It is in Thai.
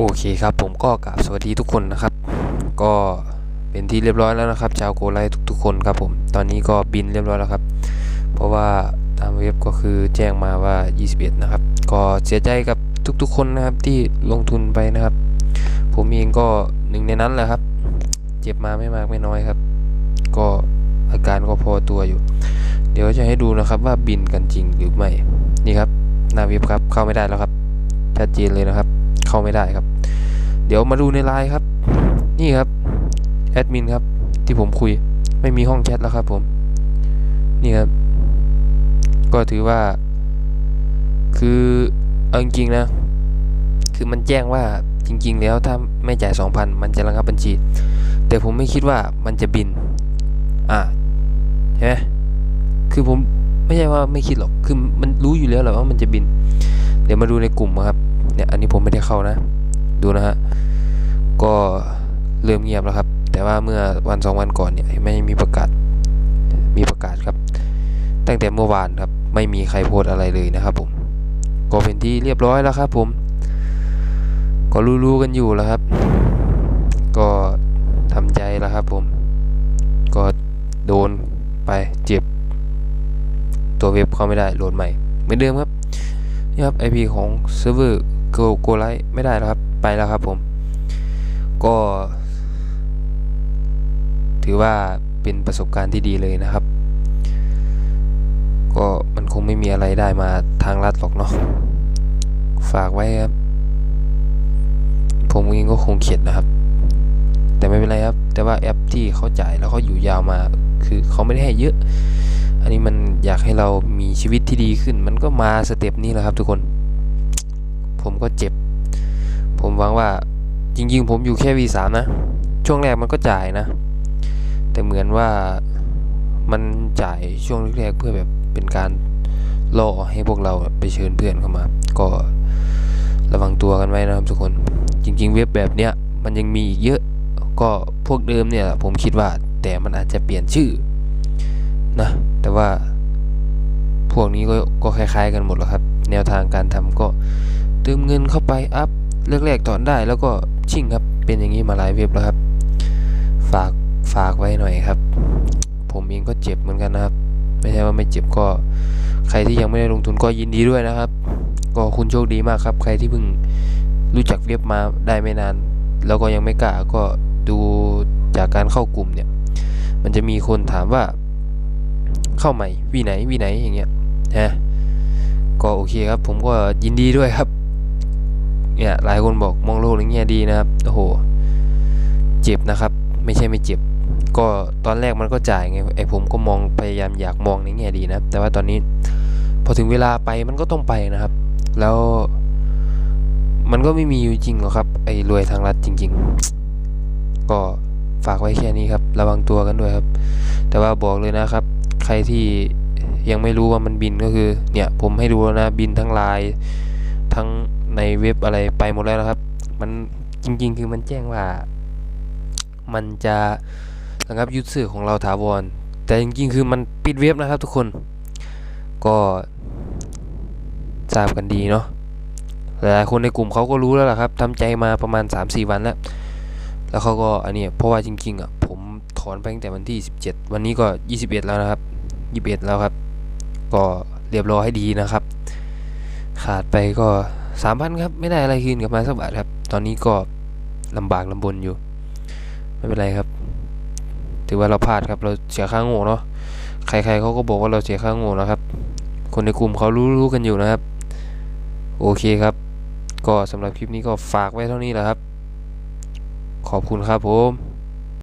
โอเคครับผมก็กราบสวัสดีทุกคนนะครับ ก็เป็นที่เรียบร้อยแล้วนะครับ ชาวโกไลทุกๆคนครับผม ตอนนี้ก็บินเรียบร้อยแล้วครับ เพราะว่าตามเว็บก็คือแจ้งมาว่า 21 นะครับ ก็เสียใจกับทุกๆคนนะครับที่ลงทุนไปนะครับ ผมเองก็หนึ่งในนั้นแหละครับ เจ็บมาไม่มากไม่น้อยครับ ก็อาการก็พอตัวอยู่ เดี๋ยวจะให้ดูนะครับว่าบินกันจริงหรือไม่ นี่ครับหน้าเว็บครับเข้าไม่ได้แล้วครับชัดเจนเลยนะครับ เข้าไม่ได้ครับ เดี๋ยวมาดูในไลน์ครับ นี่ครับแอดมินครับ ที่ผมคุยไม่มีห้องแชทแล้วครับ ผม นี่ครับ ก็ถือว่า คือเอาจริงๆนะ คือมันแจ้งว่าจริง ๆ แล้วถ้าไม่จ่าย2,000 มันจะระงับบัญชี แต่ผมไม่คิดว่ามันจะบิน อ่าใช่ไหมคือผมไม่ใช่ว่าไม่คิดหรอก คือมันรู้อยู่แล้วแหละว่ามันจะบิน เดี๋ยวมาดูในกลุ่มครับ เนี่ยอันนี้ผมไม่ได้เข้านะ ดูนะฮะ ก็เริ่มเงียบแล้วครับ แต่ว่าเมื่อวันสองวันก่อนเนี่ยไม่มีประกาศ มีประกาศครับ ตั้งแต่เมื่อวานครับ ไม่มีใครโพสอะไรเลยนะครับผม ก็เป็นที่เรียบร้อยแล้วครับผม ก็รู้ๆกันอยู่แล้วครับ ก็ทำใจแล้วครับผม ก็โดนไปเจ็บ ตัวเว็บเข้าไม่ได้โหลดใหม่เหมือนเดิมครับนี่ครับ IP ของเซิร์ฟเวอร์ โกโกไลไม่ได้แล้วครับ ไปแล้วครับผม ก็ ถือว่าเป็นประสบการณ์ที่ดีเลยนะครับ ก็มันคงไม่มีอะไรได้มาทางลัดหรอกเนาะฝากไว้ครับ ผมเองก็คงเข็ดนะครับ แต่ไม่เป็นไรครับ แต่ว่าแอปที่เขาจ่ายแล้วเขาอยู่ยาวมา คือเขาไม่ได้ให้เยอะ อันนี้มันอยากให้เรามีชีวิตที่ดีขึ้น มันก็มาสเต็ปนี้แหละครับทุกคน ผมก็เจ็บ ผมหวังว่าจริงๆ ผมอยู่แค่ V3 นะ ช่วงแรกมันก็จ่ายนะ แต่เหมือนว่ามันจ่ายช่วงแรกเพื่อแบบเป็นการล่อให้พวกเราไปเชิญเพื่อนเข้ามา ก็ระวังตัวกันไว้นะครับทุกคน จริง ๆ เว็บแบบเนี้ยมันยังมีอีกเยอะ ก็พวกเดิมเนี่ยผมคิดว่าแต่มันอาจจะเปลี่ยนชื่อนะ แต่ว่าพวกนี้ก็ก็คล้าย ๆ กันหมดแล้วครับ แนวทางการทำก็ เติมเงินเข้าไปอัพแรกๆถอนได้แล้วก็ชิ่งครับเป็นอย่างนี้มาหลายเว็บแล้วครับ ฝากฝากไว้หน่อยครับ ผมเองก็เจ็บเหมือนกันนะครับ ไม่ใช่ว่าไม่เจ็บก็ ใครที่ยังไม่ได้ลงทุนก็ยินดีด้วยนะครับ ก็คุณโชคดีมากครับ ใครที่เพิ่งรู้จักเว็บมาได้ไม่นาน แล้วก็ยังไม่กล้าก็ดูจากการเข้ากลุ่มเนี่ย มันจะมีคนถามว่า เข้าใหม่วีไหนวีไหนอย่างเงี้ยฮะก็โอเคครับ ผมก็ยินดีด้วยครับ เนี่ยหลายคนบอกมองโลกในแง่ดีนะครับโอ้โหเจ็บนะครับ ไม่ใช่ไม่เจ็บ ก็ตอนแรกมันก็จ่ายไงไอผมก็มองพยายามอยากมองในแง่ดีนะครับแต่ว่าตอนนี้พอถึงเวลาไปมันก็ต้องไปนะครับ แล้วมันก็ไม่มีอยู่จริงหรอกครับ ไอรวยทางรัฐจริง ๆ ก็ฝากไว้แค่นี้ครับ ระวังตัวกันด้วยครับ แต่ว่าบอกเลยนะครับ ใครที่ยังไม่รู้ว่ามันบินก็คือ เนี่ยผมให้ดูแล้วนะบินทั้งลน์ทั้ง ในเว็บอะไรไปหมดแล้วนะครับ มันจริง ๆ คือมันแจ้งว่า มันจะระงับยุทธสื่อของเราถาวร แต่จริง ๆ คือมันปิดเว็บนะครับทุกคน ก็ทราบกันดีเนาะหลายๆคนในกลุ่มเขาก็รู้แล้วล่ะครับทำใจมาประมาณ 3-4 วันแล้ว แล้วเขาก็อันนี้เพราะว่าจริง ๆอะผมถอนไปตั้งแต่วันที่ 17 วันนี้ก็ 21 แล้วนะครับ 21 แล้วครับ ก็เรียบร้อยให้ดีนะครับ ขาดไปก็ 3,000ครับ ไม่ได้อะไรคืนกลับมาสักบาทครับ ตอนนี้ก็ลำบากลำบนอยู่ ไม่เป็นไรครับ ถือว่าเราพลาดครับ เราเสียค่าโง่เนาะ ใครๆเขาก็บอกว่าเราเสียค่าโง่นะครับ คนในกลุ่มเขารู้ๆกันอยู่นะครับ โอเคครับ ก็สำหรับคลิปนี้ก็ฝากไว้เท่านี้แหละครับ ขอบคุณครับผม